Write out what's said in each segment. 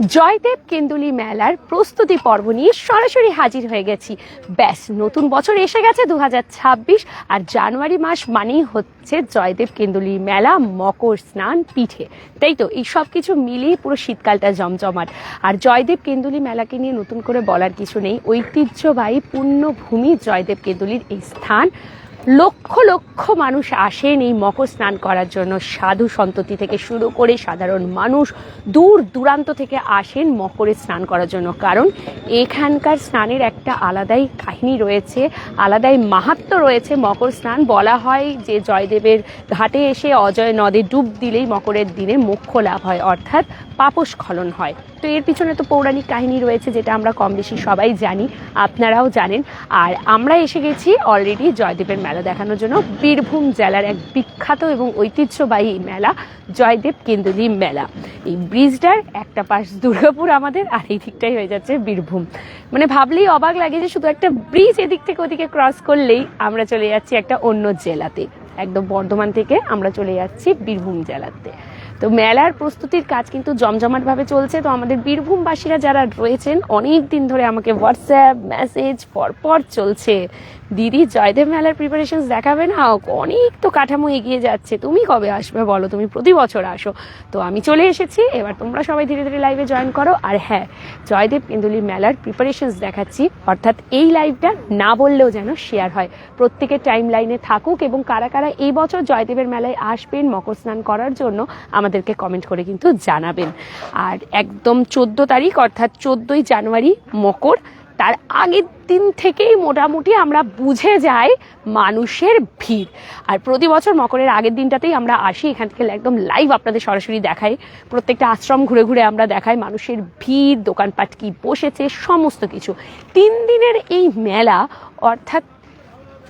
জয়দেব কেন্দুলি মেলার প্রস্তুতি পর্ব নিয়ে সরাসরি হাজির হয়ে গেছি। ব্যাস, নতুন বছর এসে গেছে দু হাজার ছাব্বিশ আর জানুয়ারি মাস মানেই হচ্ছে জয়দেব কেন্দুলি মেলা মকর স্নান পিঠে। তাই তো, এই সব কিছু মিলিয়ে পুরো শীতকালটা জমজমাট। আর জয়দেব কেন্দুলি মেলাকে নিয়ে নতুন করে বলার কিছু নেই। ঐতিহ্যবাহী পূর্ণভূমি জয়দেব কেন্দুলির এই স্থান। লক্ষ লক্ষ মানুষ আসেন এই মকর স্নান করার জন্য। সাধু সন্ততি থেকে শুরু করে সাধারণ মানুষ দূর দূরান্ত থেকে আসেন মকরে স্নান করার জন্য। কারণ এখানকার স্নানের একটা আলাদাই কাহিনী রয়েছে, আলাদাই মাহাত্ম রয়েছে মকর স্নান। বলা হয় যে জয়দেবের ঘাটে এসে অজয় নদে ডুব দিলেই মকরের দিনে মোক্ষ লাভ হয়, অর্থাৎ পাপস্খলন হয়। তো এর পিছনে তো পৌরাণিক কাহিনী রয়েছে, যেটা আমরা কম বেশি সবাই জানি, আপনারাও জানেন। আর আমরা এসে গেছি অলরেডি জয়দেবের মেলা দেখানোর জন্য। বীরভূম জেলার এক বিখ্যাত এবং ঐতিহ্যবাহী মেলা, জয়দেব কেন্দুলি মেলা। এই ব্রিজটার একটা পাশ দুর্গাপুর আমাদের, আর এই দিকটাই হয়ে যাচ্ছে বীরভূম। মানে ভাবলেই অবাক লাগে যে শুধু একটা ব্রিজ এদিক থেকে ওদিকে ক্রস করলেই আমরা চলে যাচ্ছি একটা অন্য জেলাতে। একদম বর্ধমান থেকে আমরা চলে যাচ্ছি বীরভূম জেলাতে। তো মেলার প্রস্তুতির কাজ কিন্তু জমজমাটভাবে চলছে। তো আমাদের বীরভূমবাসীরা যারা রয়েছেন অনেক দিন ধরে আমাকে হোয়াটসঅ্যাপ মেসেজ পরপর চলছে। দিদি জয়দেব মেলার প্রিপারেশনস দেখাবে না? অনেক তো কাঠামো এগিয়ে যাচ্ছে। তুমি কবে আসবে বলো? তুমি প্রতি বছর আসো। তো আমি চলে এসেছি। এবার তোমরা সবাই ধীরে ধীরে লাইভে জয়েন করো। আর হ্যাঁ জয়দেব কেন্দুলি মেলার প্রিপারেশনস দেখাচ্ছি। অর্থাৎ এই লাইভটা না বললেও যেন শেয়ার হয়। প্রত্যেকের টাইম লাইনে থাকুক এবং কারা কারা এই বছর জয়দেবের মেলায় আসবেন, মকর স্নান করার জন্য আমাদেরকে কমেন্ট করে কিন্তু জানাবেন। আর একদম চোদ্দ তারিখ, অর্থাৎ চোদ্দোই জানুয়ারি, মকর, তার আগের দিন থেকেই মোটামুটি আমরা বুঝে যাই মানুষের ভিড়। আর প্রতি বছর মকরের আগের দিনটাতেই আমরা আসি, এখান থেকে একদম লাইভ আপনাদের সরাসরি দেখাই। প্রত্যেকটা আশ্রম ঘুরে ঘুরে আমরা দেখাই মানুষের ভিড়, দোকানপাট কি বসেছে, সমস্ত কিছু। তিন দিনের এই মেলা, অর্থাৎ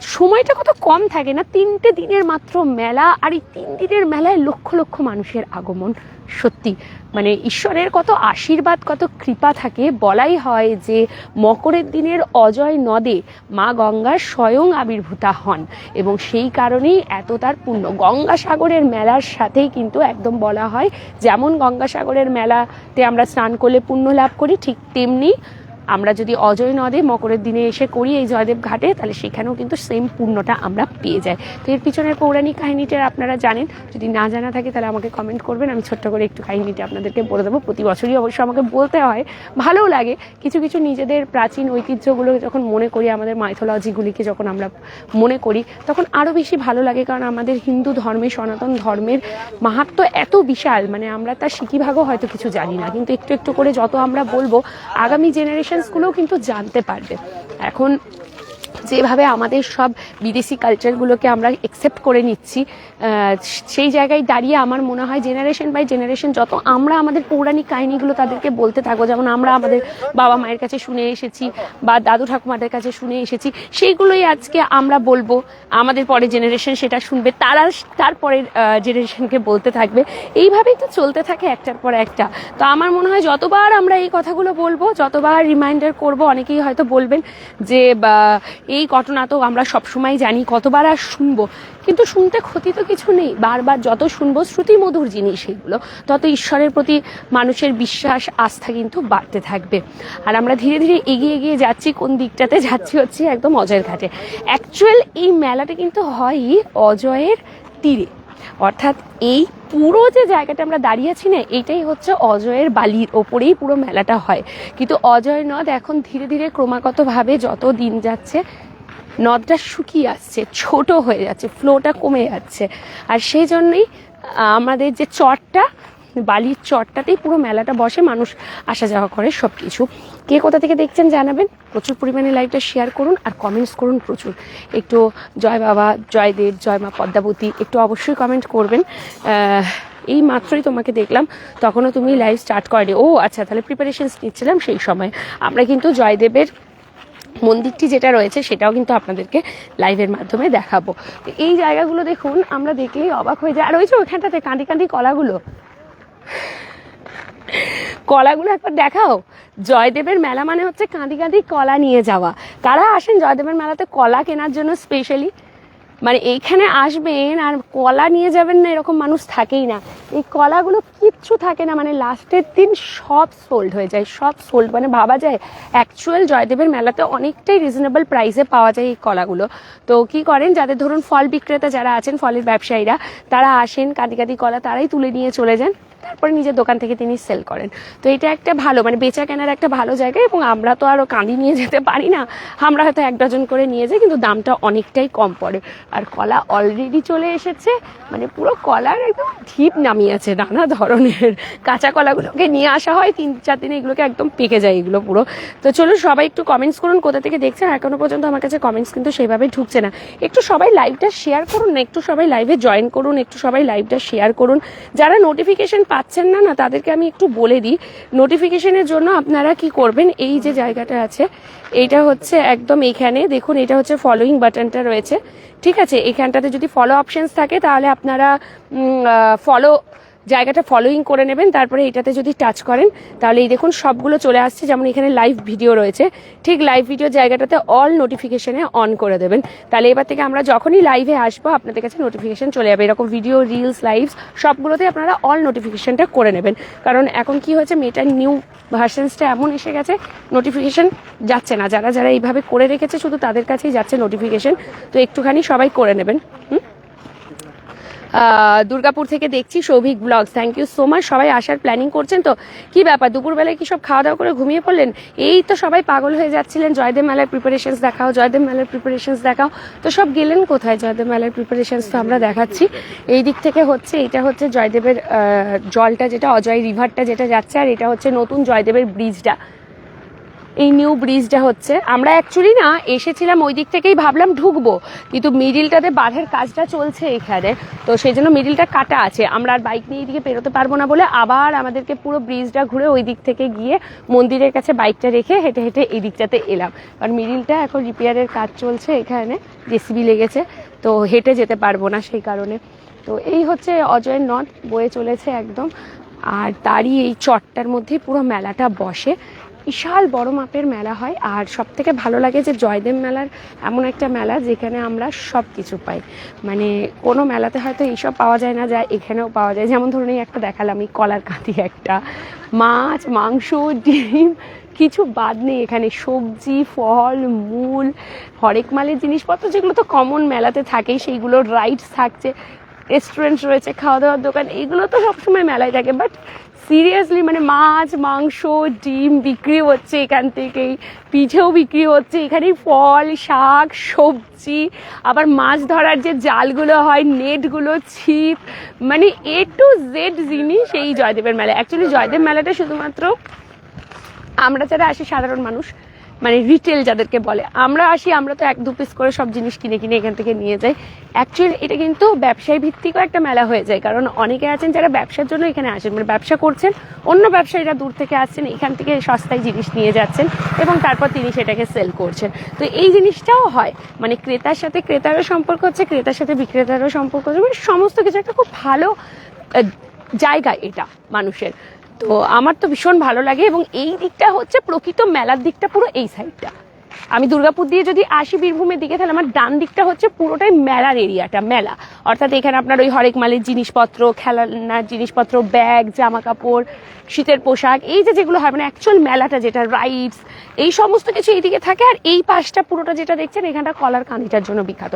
সময়টা কত কম থাকে না? তিনটে দিনের মাত্র মেলা, আর এই তিন দিনের মেলায় লক্ষ লক্ষ মানুষের আগমন। সত্যি মানে ঈশ্বরের কত আশীর্বাদ, কত কৃপা থাকে। বলাই হয় যে মকরের দিনের অজয় নদে মা গঙ্গা স্বয়ং আবির্ভূতা হন। এবং সেই কারণেই এত তার পূর্ণ গঙ্গাসাগরের মেলার সাথেই কিন্তু একদম বলা হয়, যেমন গঙ্গাসাগরের মেলাতে আমরা স্নান করলে পুণ্য লাভ করি, ঠিক তেমনি আমরা যদি অজয় নদে মকরের দিনে এসে করি এই জয়দেব ঘাটে, তাহলে সেখানেও কিন্তু সেম পূর্ণটা আমরা পেয়ে যাই। তো এর পিছনের পৌরাণিক কাহিনীটা আপনারা জানেন। যদি না জানা থাকে তাহলে আমাকে কমেন্ট করবেন। আমি ছোট্ট করে একটু কাহিনীটা আপনাদেরকে বলে দেবো। প্রতি বছরই অবশ্য আমাকে বলতে হয়। ভালোও লাগে। কিছু কিছু নিজেদের প্রাচীন ঐতিহ্যগুলো যখন মনে করি, আমাদের মাইথোলজিগুলিকে যখন আমরা মনে করি, তখন আরও বেশি ভালো লাগে। কারণ আমাদের হিন্দু ধর্মে, সনাতন ধর্মের মাহাত্ম এত বিশাল। মানে আমরা তার সিকিভাগও হয়তো কিছু জানি না। কিন্তু একটু একটু করে যত আমরা বলব, আগামী জেনারেশনসগুলোও কিন্তু জানতে পারবে। এখন যেভাবে আমাদের সব বিদেশি কালচারগুলোকে আমরা একসেপ্ট করে নিচ্ছি সেই জায়গায় দাঁড়িয়ে আমার মনে হয় জেনারেশন বাই জেনারেশন যত আমরা আমাদের পৌরাণিক কাহিনীগুলো তাদেরকে বলতে থাকব, যেমন আমরা আমাদের বাবা মায়ের কাছে শুনে এসেছি বা দাদু ঠাকুমাদের কাছে শুনে এসেছি, সেইগুলোই আজকে আমরা বলব। আমাদের পরে জেনারেশন সেটা শুনবে, তারা তারপরের জেনারেশনকে বলতে থাকবে। এইভাবেই তো চলতে থাকে একটার পর একটা। তো আমার মনে হয় যতবার আমরা এই কথাগুলো বলব, যতবার রিমাইন্ডার করব, অনেকেই হয়তো বলবেন যে এই ঘটনা তো আমরা সবসময় জানি, কতবার আর শুনব। কিন্তু শুনতে ক্ষতি তো কিছু নেই। বারবার যত শুনব শ্রুতি মধুর জিনিস এগুলো তত ঈশ্বরের প্রতি মানুষের বিশ্বাস, আস্থা কিন্তু বাড়তে থাকবে। আর আমরা ধীরে ধীরে এগিয়ে এগিয়ে যাচ্ছি, কোন দিকটাতে যাচ্ছি হচ্ছে একদম অজয়ের ঘাটে। অ্যাকচুয়াল এই মেলাটা কিন্তু হয়ই অজয়ের তীরে। অর্থাৎ এই পুরো যে জায়গাটা আমরা দাঁড়িয়েছি না, এটাই হচ্ছে অজয়ের বালির ওপরেই পুরো মেলাটা হয়। কিন্তু অজয় নদ এখন ধীরে ধীরে ক্রমাগতভাবে যত দিন যাচ্ছে, নদটা শুকিয়ে আসছে, ছোট হয়ে যাচ্ছে ফ্লোটা কমে যাচ্ছে। আর সেই জন্যই আমাদের যে চরটা বালির চরটাতেই পুরো মেলাটা বসে, মানুষ আসা যাওয়া করে সব কিছু কে কোথা থেকে দেখছেন জানাবেন। প্রচুর পরিমাণে লাইভটা শেয়ার করুন আর কমেন্টস করুন প্রচুর। একটু জয় বাবা, জয় দেব, জয় মা পদ্মাবতী, একটু অবশ্যই কমেন্ট করবেন। এই মাত্রই তোমাকে দেখলাম, তখনও তুমি লাইভ স্টার্ট করেনি। ও আচ্ছা তাহলে প্রিপারেশনস নিচ্ছিলাম সেই সময়। আমরা কিন্তু জয়দেবের মন্দিরটি যেটা রয়েছে, সেটাও কিন্তু আপনাদেরকে লাইভের মাধ্যমে দেখাবো। এই জায়গাগুলো দেখুন, আমরা দেখলেই অবাক হয়ে যায় আর ওই যে ওইখানটাতে কাঁদি কাঁদি কলাগুলো কলাগুলো একবার দেখাও। জয়দেবের মেলা মানে হচ্ছে কাঁদি কাঁদি কলা নিয়ে যাওয়া। কারা আসেন জয়দেবের মেলাতে কলা কেনার জন্য স্পেশালি মানে এইখানে আসবেন আর কলা নিয়ে যাবেন না এরকম মানুষ থাকেই না। এই কলাগুলো কিচ্ছু থাকে না মানে লাস্টের দিন সব সোল্ড হয়ে যায়, সব সোল্ড মানে ভাবা যায় অ্যাকচুয়াল জয়দেবের মেলাতে অনেকটাই রিজনেবল প্রাইসে পাওয়া যায় এই কলাগুলো। তো কি করেন, যাদের ধরুন ফল বিক্রেতা যারা আছেন, ফলের ব্যবসায়ীরা, তারা আসেন, কাঁদি কাঁদি কলা তারাই তুলে নিয়ে চলে যান। তারপরে নিজের দোকান থেকে তিনি সেল করেন। তো এটা একটা ভালো মানে বেচা কেনার একটা ভালো জায়গা এবং আমরা তো আরও কাঁদি নিয়ে যেতে পারি না। আমরা হয়তো এক ডজন করে নিয়ে যাই, কিন্তু দামটা অনেকটাই কম পড়ে। আর কলা অলরেডি চলে এসেছে মানে পুরো কলার একদম ঢিপ নামিয়েছে নানা ধরনের। কাঁচা কলাগুলোকে নিয়ে আসা হয়, তিন চার দিনে এগুলোকে একদম পেকে যায় এগুলো পুরো। তো চলুন সবাই একটু কমেন্টস করুন, কোথা থেকে দেখছেন? এখনও পর্যন্ত আমার কাছে কমেন্টস কিন্তু সেইভাবে ঢুকছে না। একটু সবাই লাইভটা শেয়ার করুন না, একটু সবাই লাইভে জয়েন করুন, একটু সবাই লাইভটা শেয়ার করুন। যারা নোটিফিকেশন পাচ্ছেন না না, তাদেরকে আমি একটু বলে দিই। নোটিফিকেশনের জন্য আপনারা কি করবেন, এই যে জায়গাটা আছে, এইটা হচ্ছে একদম এখানে। দেখুন, এটা হচ্ছে ফলোয়িং বাটনটা রয়েছে। ঠিক আছে, এখানটাতে যদি ফলো অপশানস থাকে, তাহলে আপনারা ফলো জায়গাটা ফলোয়িং করে নেবেন, তারপরে এটাতে যদি টাচ করেন, তাহলে এই দেখুন সবগুলো চলে আসছে, যেমন এখানে লাইভ ভিডিও রয়েছে। ঠিক লাইভ ভিডিও জায়গাটাতে অল নোটিফিকেশনে অন করে দেবেন। তাহলে এবার থেকে আমরা যখনই লাইভে আসব, আপনাদের কাছে নোটিফিকেশন চলে যাবে। এরকম ভিডিও রিলস লাইভস সবগুলোতে আপনারা অল নোটিফিকেশনটা করে নেবেন। কারণ এখন কি হয়েছে মেটার নিউ ভার্সনসটা এমন এসে গেছে নোটিফিকেশন যাচ্ছে না। যারা যারা এইভাবে করে রেখেছে, শুধু তাদের কাছেই যাচ্ছে নোটিফিকেশন তো একটুখানি সবাই করে নেবেন, হুম? দুর্গাপুর থেকে দেখছি Souvik blogs. Thank you so much সবাই আসার প্ল্যানিং করছেন তো? কি ব্যাপার? দুপুরবেলায় কি সব খাওয়া দাওয়া করে ঘুমিয়ে পড়লেন? এই তো সবাই পাগল হয়ে যাচ্ছিলেন। জয়দেব মেলার প্রিপারেশনস দেখাও, জয়দেব মেলার প্রিপারেশনস দেখাও। তো সব গেলেন কোথায়? জয়দেব মেলার প্রিপারেশনস তো আমরা দেখাচ্ছি। এই দিক থেকে হচ্ছে এটা হচ্ছে জয়দেবের জলটা যেটা, অজয় রিভারটা যেটা যাচ্ছে, আর এটা হচ্ছে নতুন জয়দেবের ব্রিজটা এই নিউ ব্রিজটা হচ্ছে। আমরা অ্যাকচুয়ালি না এসেছিলাম ওই দিক থেকেই ভাবলাম ঢুকবো, কিন্তু মিডিলটাতে বাঁধের কাজটা চলছে এখানে। তো সেই জন্য মিডিলটা কাটা আছে। আমরা আর বাইক নিয়ে এদিকে পেরোতে পারব না বলে আবার আমাদেরকে পুরো ব্রিজটা ঘুরে ওই দিক থেকে গিয়ে মন্দিরের কাছে বাইকটা রেখে হেঁটে হেঁটে এই দিকটাতে এলাম। কারণ মিডিলটা এখন রিপেয়ারের কাজ চলছে এখানে জেসিবি লেগেছে, তো হেঁটে যেতে পারব না সেই কারণে। তো এই হচ্ছে অজয়ের নদ, বয়ে চলেছে একদম। আর তারই এই চটটার মধ্যেই পুরো মেলাটা বসে। বিশাল বড় মাপের মেলা হয় আর সব থেকে ভালো লাগে যে জয়দেব মেলার এমন একটা মেলা যেখানে আমরা সব কিছু পাই। মানে কোনো মেলাতে হয়তো এইসব পাওয়া যায় না যা এখানেও পাওয়া যায়। যেমন ধরুন এই একটা দেখালাম, এই কলার কাঁদি একটা। মাছ, মাংস, ডিম, কিছু বাদ নেই এখানে। সবজি, ফল, মূল, হরেক মালের জিনিসপত্র যেগুলো তো কমন মেলাতে থাকেই সেইগুলো রাইডস থাকছে। রেস্টুরেন্ট রয়েছে খাওয়া দাওয়ার দোকান, এগুলো তো সবসময় মেলায় থাকে। বাট সিরিয়াসলি মানে মাছ, মাংস, ডিম বিক্রি হচ্ছে এখান থেকেই। পিঠেও বিক্রি হচ্ছে এখানে ফল, শাক, সবজি, আবার মাছ ধরার যে জালগুলো হয়, নেটগুলো, ছিপ মানে এ টু জেড জিনিস এই জয়দেবের মেলা অ্যাকচুয়ালি জয়দেব মেলাটা শুধুমাত্র আমরা যারা আসি সাধারণ মানুষ মানে রিটেল যাদেরকে বলে, আমরা আসি, আমরা তো এক দু পিস করে সব জিনিস কিনে কিনে এখান থেকে নিয়ে যাই। অ্যাকচুয়ালি এটা কিন্তু ব্যবসায় ভিত্তিকও একটা মেলা হয়ে যায়, কারণ অনেকে আছেন যারা ব্যবসার জন্য এখানে আসেন মানে ব্যবসা করছেন, অন্য ব্যবসায়ীরা দূর থেকে আসছেন, এখান থেকে সস্তায় জিনিস নিয়ে যাচ্ছেন এবং তারপর তিনি সেটাকে সেল করছেন। তো এই জিনিসটাও হয় মানে ক্রেতার সাথে ক্রেতারও সম্পর্ক হচ্ছে, ক্রেতার সাথে বিক্রেতারও সম্পর্ক হচ্ছে মানে সমস্ত কিছু একটা খুব ভালো জায়গা এটা মানুষের। তো আমার তো ভীষণ ভালো লাগে এবং এই দিকটা হচ্ছে প্রকৃত মেলার দিকটা পুরো এই সাইডটা আমি দুর্গাপুর দিয়ে যদি আসি বীরভূমের দিকে, তাহলে আমার ডান দিকটা হচ্ছে পুরোটাই মেলার এরিয়াটা, মেলা। অর্থাৎ এখানে আপনার ওই হরেক মালের জিনিসপত্র, খেলনার জিনিসপত্র, ব্যাগ জামা কাপড় শীতের পোশাক, এই যে যেগুলো হয় মানে অ্যাকচুয়াল মেলাটা যেটা রাইডস এই সমস্ত কিছু এইদিকে থাকে, আর এই পাশটা পুরোটা যেটা দেখছেন, এখানটা কলার কাঁদিটার জন্য বিখ্যাত।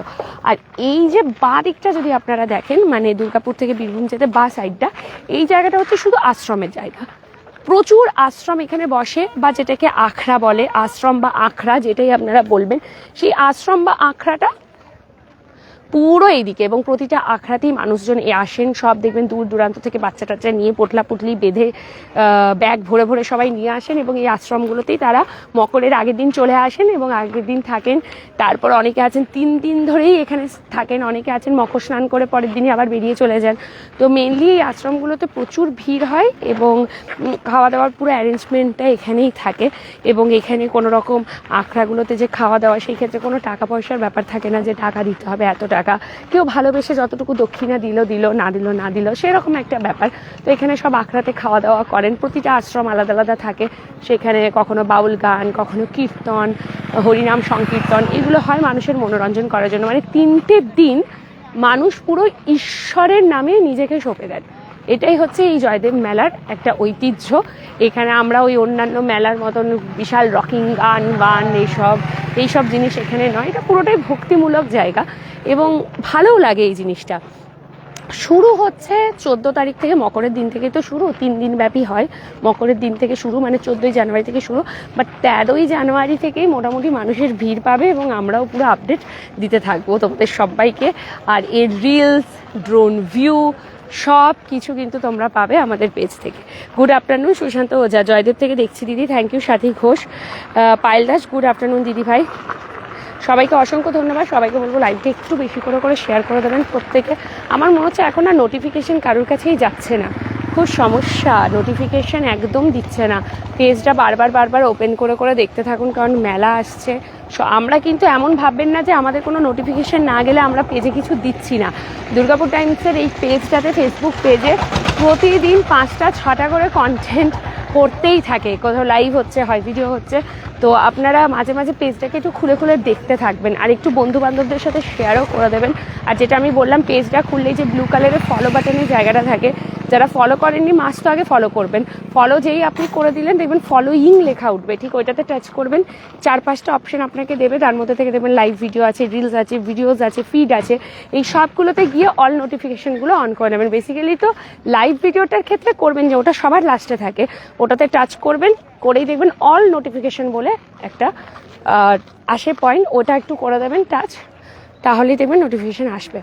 আর এই যে বা দিকটা যদি আপনারা দেখেন মানে দুর্গাপুর থেকে বীরভূম যেতে বা সাইডটা এই জায়গাটা হচ্ছে শুধু আশ্রমের জায়গা। প্রচুর আশ্রম এখানে বসে বা যেটাকে আখড়া বলে, আশ্রম বা আখড়া যেটাই আপনারা বলবেন, সেই আশ্রম বা আখড়াটা পুরো এইদিকে এবং প্রতিটা আখড়াতেই মানুষজন এ আসেন। সব দেখবেন দূর দূরান্ত থেকে বাচ্চা টাচ্চা নিয়ে পোটলা পুটলি বেঁধে ব্যাগ ভরে ভরে সবাই নিয়ে আসেন এবং এই আশ্রমগুলোতেই তারা মকরের আগের দিন চলে আসেন এবং আগের দিন থাকেন। তারপর অনেকে আছেন, তিন দিন ধরেই এখানে থাকেন, অনেকে আছেন মকর স্নান করে পরের দিনই আবার বেরিয়ে চলে যান। তো মেনলি এই আশ্রমগুলোতে প্রচুর ভিড় হয় এবং খাওয়া দাওয়ার পুরো অ্যারেঞ্জমেন্টটা এখানেই থাকে এবং এখানে কোনো রকম আখড়াগুলোতে যে খাওয়া দাওয়া সেই ক্ষেত্রে কোনো টাকা পয়সার ব্যাপার থাকে না যে টাকা দিতে হবে, এত টাকা। কেউ ভালোবেসে যতটুকু দক্ষিণা দিল দিল, না দিল না দিল, সেরকম একটা ব্যাপার। তো এখানে সব আখড়াতে খাওয়া দাওয়া করেন। প্রতিটা আশ্রম আলাদা আলাদা থাকে। সেখানে কখনো বাউল গান, কখনো কীর্তন, হরিনাম সংকীর্তন। এগুলো হয় মানুষের মনোরঞ্জন করার জন্য। মানে তিনটে দিন মানুষ পুরো ঈশ্বরের নামে নিজেকে সঁপে দেন। এটাই হচ্ছে এই জয়দেব মেলার একটা ঐতিহ্য। এখানে আমরা ওই অন্যান্য মেলার মতন বিশাল রকিং গান, বান এইসব এইসব জিনিস এখানে নয়। এটা পুরোটাই ভক্তিমূলক জায়গা এবং ভালোও লাগে এই জিনিসটা। শুরু হচ্ছে চোদ্দ তারিখ থেকে, মকরের দিন থেকে তো শুরু, তিন দিন ব্যাপী হয়। মকরের দিন থেকে শুরু মানে চোদ্দোই জানুয়ারি থেকে শুরু বাট তেরোই জানুয়ারি থেকেই মোটামুটি মানুষের ভিড় পাবে এবং আমরাও পুরো আপডেট দিতে থাকব তোমাদের সবাইকে। আর এর রিলস ড্রোন ভিউ সব কিছু কিন্তু তোমরা পাবে আমাদের পেজ থেকে। গুড আফটারনুন সুশান্ত ওজা জয়দেব থেকে দেখছি দিদি thank you Sathi Ghosh. Payel Das good afternoon দিদি ভাই। সবাইকে অসংখ্য ধন্যবাদ। সবাইকে বলব লাইভটা একটু বেশি করে করে শেয়ার করে দেবেন প্রত্যেকে। আমার মনে হচ্ছে এখন আর নোটিফিকেশন কারোর কাছেই যাচ্ছে না। সমস্যা। নোটিফিকেশন একদম দিচ্ছে না। পেজটা বারবার বারবার ওপেন করে করে দেখতে থাকুন, কারণ মেলা আসছে। স- আমরা কিন্তু এমন ভাববেন না যে আমাদের কোনো নোটিফিকেশন না গেলে আমরা পেজে কিছু দিচ্ছি না। দুর্গাপুর টাইমসের এই পেজটাতে ফেসবুক পেজে প্রতিদিন পাঁচটা, ছটা করে কন্টেন্ট করতেই থাকে। কোথাও লাইভ হচ্ছে, হয় ভিডিও হচ্ছে। তো আপনারা মাঝে মাঝে পেজটাকে একটু খুলে খুলে দেখতে থাকবেন। আর একটু বন্ধু বান্ধবদের সাথে শেয়ারও করে দেবেন। আর যেটা আমি বললাম পেজটা খুললেই যে ব্লু কালারের ফলো বাটনের জায়গাটা থাকে যারা ফলো করেননি মাস তো আগে ফলো করবেন। ফলো যেই আপনি করে দিলেন, দেখবেন ফলোইং লেখা উঠবে। ঠিক ওইটাতে টাচ করবেন। চার পাঁচটা অপশন আপনাকে দেবে। তার মধ্যে থেকে দেখবেন লাইভ ভিডিও আছে রিলস আছে ভিডিওস আছে ফিড আছে। এই সবগুলোতে গিয়ে অল নোটিফিকেশনগুলো অন করে নেবেন। বেসিক্যালি তো লাইভ ভিডিওটার ক্ষেত্রে করবেন যে, ওটা সবার লাস্টে থাকে। ওটাতে টাচ করবেন, করেই দেখবেন অল নোটিফিকেশন বলে একটা আসে পয়েন্ট ওটা একটু করে দেবেন টাচ তাহলেই দেখবেন নোটিফিকেশান আসবে।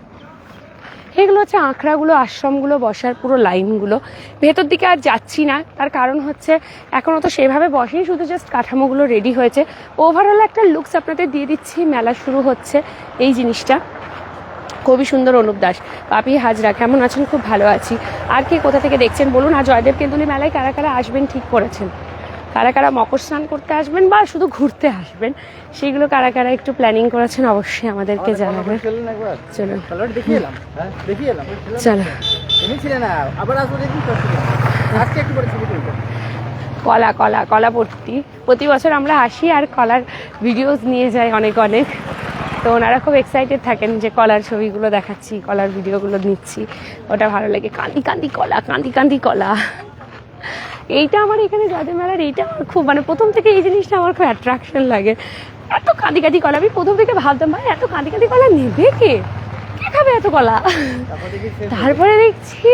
এগুলো হচ্ছে আঁকড়াগুলো, আশ্রমগুলো, বসার পুরো লাইনগুলো। ভেতর দিকে আর যাচ্ছি না, তার কারণ হচ্ছে এখনও তো সেভাবে বসেনি, শুধু জাস্ট কাঠামোগুলো রেডি হয়েছে। ওভারঅল একটা লুকস আপনাদের দিয়ে দিচ্ছি, মেলা শুরু হচ্ছে এই জিনিসটা। খুবই সুন্দর অনুপ দাস। পাপি হাজরা, কেমন আছেন? খুব ভালো আছি। আর কে কোথা থেকে দেখছেন? বলুন, আর জয়দেব কেন্দুলি মেলায় কারা কারা আসবেন ঠিক করেছেন। কারা কারা মকর স্নান করতে আসবেন বা শুধু ঘুরতে আসবেন সেগুলো কারা কারা একটু প্ল্যানিং করেছেন অবশ্যই আমাদেরকে জানাবেন। হ্যাঁ চলো। কলা কলা কলা ভর্তি প্রতি বছর আমরা আসি আর কলার ভিডিওস নিয়ে যাই অনেক অনেক। তো ওনারা খুব এক্সাইটেড থাকেন যে কলার ছবিগুলো দেখাচ্ছি কলার ভিডিওগুলো নিচ্ছি। ওটা ভালো লাগে। কান্দি কান্দি কলা কান্দি কান্দি কলা। এইটা আমার এখানে জয়দেব মেলার, এইটা খুব মানে প্রথম থেকে এই জিনিসটা আমার খুব অ্যাট্রাকশন লাগে। এত কাঁদি কাঁদি কলা, আমি প্রথম থেকে ভাবতাম, ভাই, এত কাঁদি কাঁদি কলা নেবে কে? কে খাবে এত কলা? তারপর দেখছি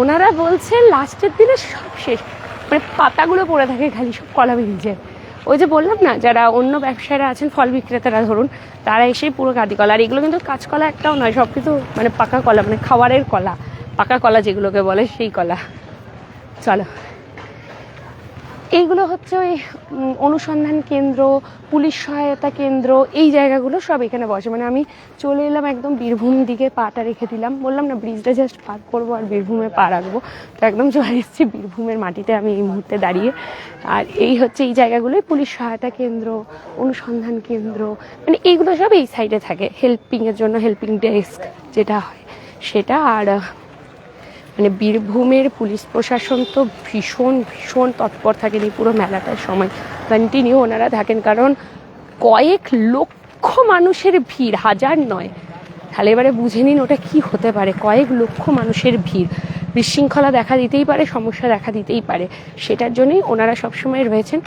ওনারা বলছেন লাস্টের দিনে সব শেষ। মানে পাতাগুলো পড়ে থাকে খালি, সব কলা বেরিয়ে ওই যে বললাম না, যারা অন্য ব্যবসায়ীরা আছেন, ফল বিক্রেতারা ধরুন, তারা এসে পুরো কাঁদি কলা। আর এগুলো কিন্তু কাঁচকলা একটাও নয়, সব কিছু মানে পাকা কলা মানে খাবারের কলা, পাকা কলা যেগুলোকে বলে, সেই কলা। চলো। এইগুলো হচ্ছে ওই অনুসন্ধান কেন্দ্র, পুলিশ সহায়তা কেন্দ্র, এই জায়গাগুলো সব এখানে বসে। মানে আমি চলে এলাম একদম বীরভূম দিকে পাটা রেখে দিলাম। বললাম, না ব্রিজটা জাস্ট পার করব আর বীরভূমে পা রাখব। তো একদম চলে এসেছি বীরভূমের মাটিতে আমি এই মুহূর্তে দাঁড়িয়ে। আর এই হচ্ছে এই জায়গাগুলোই পুলিশ সহায়তা কেন্দ্র, অনুসন্ধান কেন্দ্র। মানে এইগুলো সব এই সাইডে থাকে। হেল্পিংয়ের জন্য হেল্পিং ডেস্ক যেটা হয়, সেটা আর মানে বীরভূমের পুলিশ প্রশাসন তো ভীষণ ভীষণ তৎপর থাকেন এই পুরো মেলাটার সময়। কন্টিনিউ ওনারা থাকেন কারণ কয়েক লক্ষ মানুষের ভিড়, হাজার নয়। তাহলে এবারে বুঝে নিন ওটা কি হতে পারে, কয়েক লক্ষ মানুষের ভিড়। বিশৃঙ্খলা দেখা দিতেই পারে, সমস্যা দেখা দিতেই পারে। সেটার জন্যই ওনারা সবসময় রয়েছেন।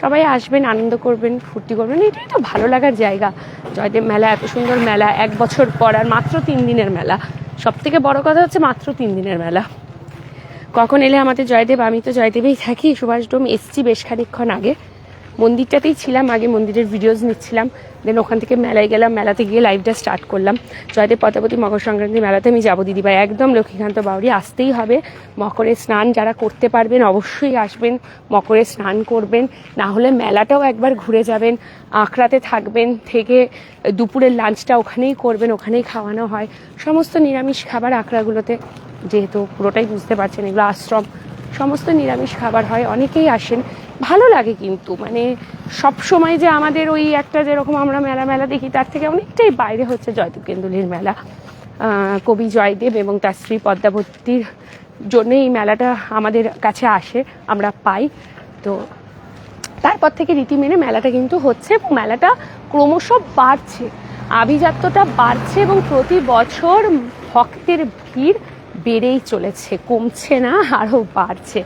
সবাই আসবেন, আনন্দ করবেন, ফুর্তি করবেন। এটাই তো ভালো লাগার জায়গা। জয়দেব মেলা, এত সুন্দর মেলা, এক বছর পর আর মাত্র তিন দিনের মেলা। সব থেকে বড় কথা হচ্ছে মাত্র তিন দিনের মেলা। কখন এলে আমাদের জয়দেব? আমি তো জয়দেবেই থাকি। সুভাষ ডোম এসছি বেশ খানিক্ষণ আগে। মন্দিরটাতেই ছিলাম, আগে মন্দিরের ভিডিওস নিচ্ছিলাম দেন ওখান থেকে মেলায় গেলাম, মেলাতে গিয়ে লাইভটা স্টার্ট করলাম। জয়দেব পতাপতি মকর সংক্রান্তি মেলাতে আমি যাব দিদিভাই একদম লক্ষ্মীকান্ত বাউরি আসতেই হবে। মকরের স্নান যারা করতে পারবেন, অবশ্যই আসবেন, মকরে স্নান করবেন। না হলে মেলাটাও একবার ঘুরে যাবেন আঁকড়াতে থাকবেন, থেকে দুপুরের লাঞ্চটা ওখানেই করবেন, ওখানেই খাওয়ানো হয়। সমস্ত নিরামিষ খাবার আঁকড়াগুলোতে যেহেতু পুরোটাই বুঝতে পারছেন, এগুলো আশ্রম। সমস্ত নিরামিষ খাবার হয়, অনেকেই আসেন। ভালো লাগে কিন্তু মানে সব সময় যে আমাদের ওই একটা যেরকম আমরা মেলা মেলা দেখি, তার থেকে অনেকটাই বাইরে হচ্ছে জয়দেব কেন্দুলির মেলা কবি জয়দেব এবং তার স্ত্রী পদ্মাবতীর জন্য এই মেলাটা আমাদের কাছে আসে, আমরা পাই। তো তারপর থেকে রীতি মেনে মেলাটা কিন্তু হচ্ছে এবং মেলাটা ক্রমশ বাড়ছে। আভিজাত্যটা বাড়ছে এবং প্রতি বছর ভক্তের ভিড় বেড়েই চলেছে, কমছে না, আরও বাড়ছে।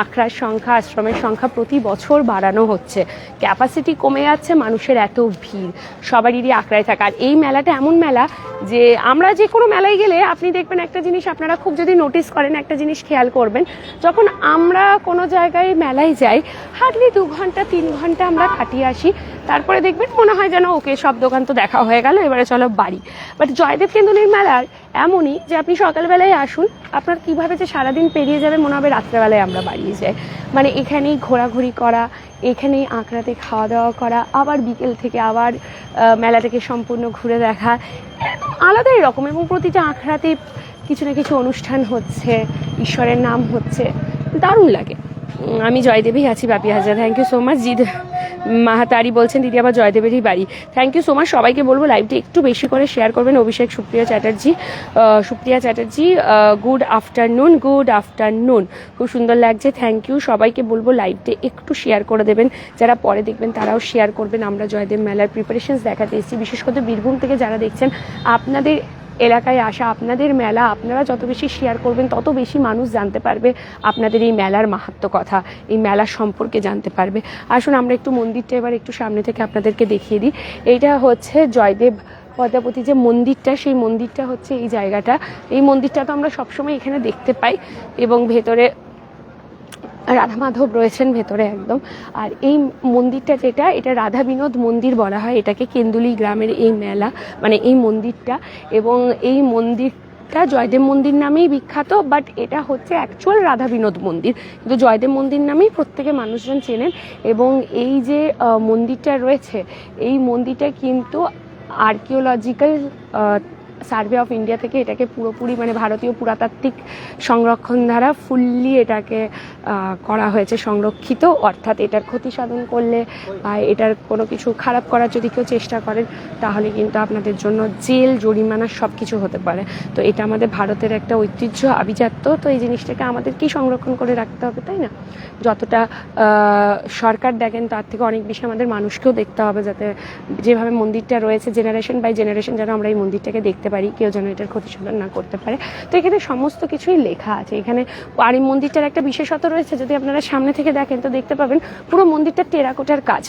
আখড়ার সংখ্যা, আশ্রমের সংখ্যা প্রতি বছর বাড়ানো হচ্ছে। ক্যাপাসিটি কমে যাচ্ছে, মানুষের এত ভিড়। সবারই আখড়ায় থাকা। আর এই মেলাটা এমন মেলা যে, আমরা যে কোনো মেলায় গেলে আপনি দেখবেন একটা জিনিস আপনারা খুব যদি নোটিস করেন, একটা জিনিস খেয়াল করবেন, যখন আমরা কোনো জায়গায় মেলায় যাই হার্ডলি দু ঘণ্টা, তিন ঘণ্টা আমরা কাটিয়ে আসি। তারপরে দেখবেন মনে হয় যেন, ওকে সব দোকান তো দেখা হয়ে গেল, এবারে চলো বাড়ি। বাট জয়দেব কেন্দুলির মেলার এমনই যে আপনি সকালবেলায় আসুন, আপনার কীভাবে যে সারাদিন পেরিয়ে যাবে মনে হবে রাত্রেবেলায় আমরা বাড়িয়ে যাই। মানে এখানেই ঘোরাঘুরি করা, এখানেই আঁকড়াতে খাওয়া দাওয়া করা, আবার বিকেল থেকে আবার মেলাটাকে সম্পূর্ণ ঘুরে দেখা। একদম আলাদাই রকম এবং প্রতিটা আঁকড়াতে কিছু না কিছু অনুষ্ঠান হচ্ছে, ঈশ্বরের নাম হচ্ছে, দারুণ লাগে। আমি জয়দেবেই আছি, বাপি হাজার। থ্যাংক ইউ সো মাচ জিদ মাহাতারি বলছেন, দিদি আবার জয়দেবেরই বাড়ি। থ্যাংক ইউ সো মাচ সবাইকে বলব লাইভটি একটু বেশি করে শেয়ার করবেন। Abhishek, Supriya Chatterjee Supriya Chatterjee good afternoon good afternoon খুব সুন্দর লাগছে থ্যাংক ইউ সবাইকে বলব লাইভটি একটু শেয়ার করে দেবেন। যারা পরে দেখবেন, তারাও শেয়ার করবেন। আমরা জয়দেব মেলার প্রিপারেশনস দেখাতে এসেছি। বিশেষ করে বীরভূম থেকে যারা দেখছেন, আপনাদের এলাকায় আসা আপনাদের মেলা, আপনারা যত বেশি শেয়ার করবেন, তত বেশি মানুষ জানতে পারবে আপনাদের এই মেলার মাহাত্ম কথা, এই মেলার সম্পর্কে জানতে পারবে। আসুন, আমরা একটু মন্দিরটা এবার একটু সামনে থেকে আপনাদেরকে দেখিয়ে দিই। এইটা হচ্ছে জয়দেব পদ্মাপতি যে মন্দিরটা, সেই মন্দিরটা হচ্ছে এই জায়গাটা। এই মন্দিরটা তো আমরা সবসময় এখানে দেখতে পাই এবং ভেতরে রাধা মাধব রয়েছেন ভেতরে একদম। আর এই মন্দিরটা যেটা, এটা রাধা বিনোদ মন্দির বলা হয়। এটাকে কেন্দুলি গ্রামের এই মেলা মানে এই মন্দিরটা। এবং এই মন্দিরটা জয়দেব মন্দির নামেই বিখ্যাত বাট এটা হচ্ছে অ্যাকচুয়াল রাধা বিনোদ মন্দির। কিন্তু জয়দেব মন্দির নামেই প্রত্যেকে মানুষজন চেনেন। এবং এই যে মন্দিরটা রয়েছে, এই মন্দিরটা কিন্তু আর্কিওলজিক্যাল সার্ভে অফ ইন্ডিয়া থেকে এটাকে পুরোপুরি মানে ভারতীয় পুরাতাত্ত্বিক সংরক্ষণ দ্বারা ফুললি এটাকে করা হয়েছে, সংরক্ষিত। অর্থাৎ এটার ক্ষতি সাধন করলে বা এটার কোনো কিছু খারাপ করার যদি কেউ চেষ্টা করেন, তাহলে কিন্তু আপনাদের জন্য জেল, জরিমানা সব কিছু হতে পারে। তো এটা আমাদের ভারতের একটা ঐতিহ্য, আভিজাত্য। তো এই জিনিসটাকে আমাদেরকেই সংরক্ষণ করে রাখতে হবে, তাই না? যতটা সরকার দেখেন, তার থেকে অনেক বেশি আমাদের মানুষকেও দেখতে হবে যাতে যেভাবে মন্দিরটা রয়েছে জেনারেশন বাই জেনারেশন যেন আমরা এই মন্দিরটাকে দেখতে পারি কেউ যেন এটার ক্ষতিসাধন না করতে পারে। তো এখানে সমস্ত কিছুই লেখা আছে। এখানে আর এই মন্দিরটার একটা বিশেষত্ব রয়েছে যদি আপনারা সামনে থেকে দেখেন তো দেখতে পাবেন পুরো মন্দিরটা টেরাকোটার কাজ।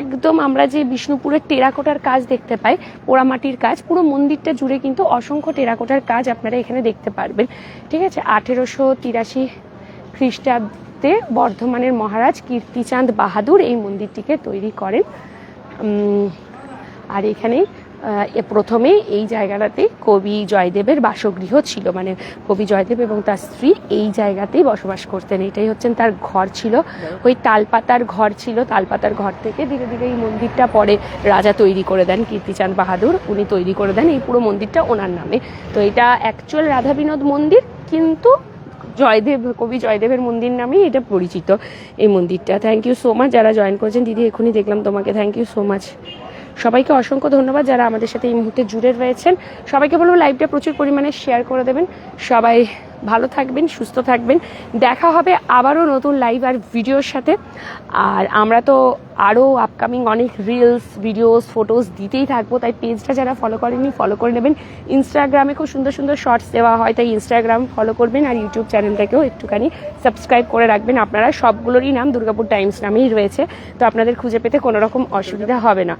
একদম আমরা যে বিষ্ণুপুরের টেরাকোটার কাজ দেখতে পাই পোড়ামাটির কাজ পুরো মন্দিরটা জুড়ে কিন্তু অসংখ্য টেরাকোটার কাজ আপনারা এখানে দেখতে পারবেন। ঠিক আছে? আঠেরোশো তিরাশি খ্রিস্টাব্দে বর্ধমানের মহারাজ কীর্তিচাঁদ বাহাদুর এই মন্দিরটিকে তৈরি করেন। আর এখানে আহ, এ প্রথমে এই জায়গাটাতে কবি জয়দেবের বাসগৃহ ছিল মানে কবি জয়দেব এবং তার স্ত্রী এই জায়গাতেই বসবাস করতেন। এটাই হচ্ছেন তার ঘর ছিল। ওই তালপাতার ঘর ছিল। তালপাতার ঘর থেকে ধীরে ধীরে এই মন্দিরটা পরে রাজা তৈরি করে দেন, কীর্তিচাঁদ বাহাদুর। উনি তৈরি করে দেন এই পুরো মন্দিরটা ওনার নামে। তো এটা অ্যাকচুয়াল রাধা বিনোদ মন্দির, কিন্তু জয়দেব, কবি জয়দেবের মন্দির নামেই এটা পরিচিত এই মন্দিরটা। থ্যাংক ইউ সো মাচ যারা জয়েন করেছেন, দিদি এখনই দেখলাম তোমাকে। থ্যাংক ইউ সো মাচ সবাইকে অসংখ্য ধন্যবাদ যারা আমাদের সাথে এই মুহূর্তে জুড়ে রয়েছেন। সবাইকে বলব লাইভটা প্রচুর পরিমাণে শেয়ার করে দেবেন। সবাই ভালো থাকবেন, সুস্থ থাকবেন। দেখা হবে আবারও নতুন লাইভ আর ভিডিওর সাথে। আর আমরা তো আরও আপকামিং অনেক রিলস ভিডিওস ফটোস দিতেই থাকব। তাই পেজটা যারা ফলো করেনি ফলো করে নেবেন। ইনস্টাগ্রামে খুব সুন্দর সুন্দর শর্টস দেওয়া হয়, তাই ইনস্টাগ্রাম ফলো করবেন আর ইউটিউব চ্যানেলটাকেও একটুখানি সাবস্ক্রাইব করে রাখবেন। আপনারা সবগুলোরই নাম দুর্গাপুর টাইমস নামেই রয়েছে। তো আপনাদের খুঁজে পেতে কোনো রকম অসুবিধা হবে না।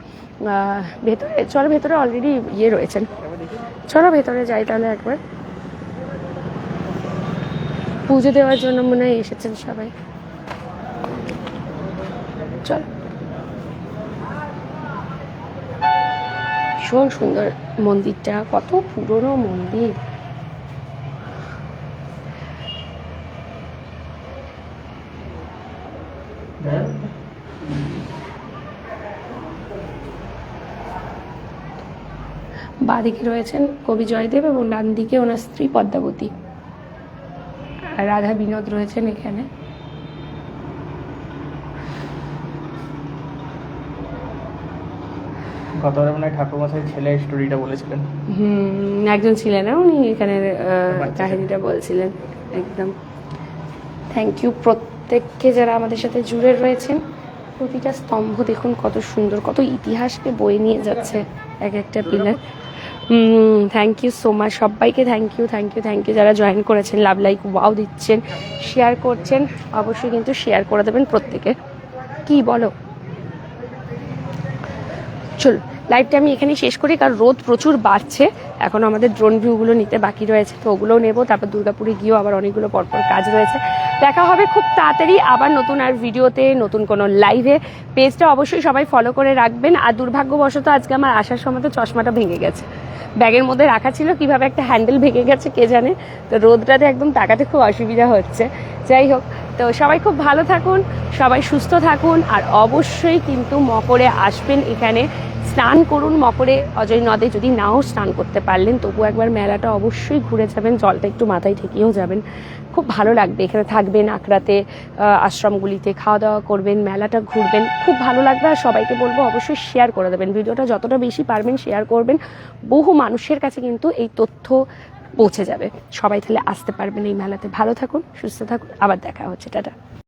ভেতরে, চলো ভেতরে অলরেডি ইয়ে রয়েছেন। চলো ভেতরে যাই তাহলে একবার। পুজো দেওয়ার জন্য মনে হয় এসেছেন সবাই। চল। ভীষণ সুন্দর মন্দিরটা, কত পুরনো মন্দির। বাঁদিকে রয়েছেন কবি জয়দেব এবং ডান দিকে ওনার স্ত্রী পদ্মাবতী। আর রাধা বিনোদ রয়েছেন এখানে। গতবারে মনে ঠাকুরমশাই ছেলে স্টোরিটা বলেছিলেন। হুম একজন ছিলেন উনি এখানে কাহিনীটা বলছিলেন একদম। থ্যাংক ইউ প্রত্যেককে যারা আমাদের সাথে জুড়ে রয়েছেন। প্রতিটা স্তম্ভ দেখুন কত সুন্দর কত ইতিহাসকে বয়ে নিয়ে যাচ্ছে এক একটা pillar. Thank you so much সবাইকে thank you thank you thank you যারা জয়েন করেছেন লাভ লাইক ওয়াও দিচ্ছেন শেয়ার করছেন, অবশ্যই কিন্তু শেয়ার করে দেবেন প্রত্যেকে। কি বলো? চল লাইভটা আমি এখানে শেষ করি, কারণ রোদ প্রচুর বাড়ছে। এখন আমাদের ড্রোন ভিউগুলো নিতে বাকি রয়েছে, তো ওগুলোও নেব। তারপর দুর্গাপুরে গিয়েও আবার অনেকগুলো পরপর কাজ রয়েছে। দেখা হবে খুব তাড়াতাড়ি আবার নতুন আর ভিডিওতে, নতুন কোনো লাইভে পেজটা অবশ্যই সবাই ফলো করে রাখবেন। আর দুর্ভাগ্যবশত আজকে আমার আসার সময় তো চশমাটা ভেঙে গেছে। ব্যাগের মধ্যে রাখা ছিল, কীভাবে একটা হ্যান্ডেল ভেঙে গেছে কে জানে, তো রোদটাতে একদম তাকাতে খুব অসুবিধা হচ্ছে। যাই হোক তো সবাই খুব ভালো থাকুন, সবাই সুস্থ থাকুন, আর অবশ্যই কিন্তু মকরে আসবেন এখানে। স্নান করুন মকরে, অজয় নদে যদি নাও স্নান করতে পারলেন তবু একবার মেলাটা অবশ্যই ঘুরে যাবেন, জলটা একটু মাথায় ঠেকিয়েও যাবেন। খুব ভালো লাগবে এখানে থাকবেন, আখড়াতে আশ্রমগুলিতে খাওয়া দাওয়া করবেন, মেলাটা ঘুরবেন। খুব ভালো লাগবে, আর সবাইকে বলব অবশ্যই শেয়ার করে দেবেন। ভিডিওটা যতটা বেশি পারবেন শেয়ার করবেন। বহু মানুষের কাছে কিন্তু এই তথ্য পৌঁছে যাবে। সবাই তাহলে আসতে পারবেন এই মেলাতে। ভালো থাকুন, সুস্থ থাকুন। আবার দেখা হচ্ছে। টাটা।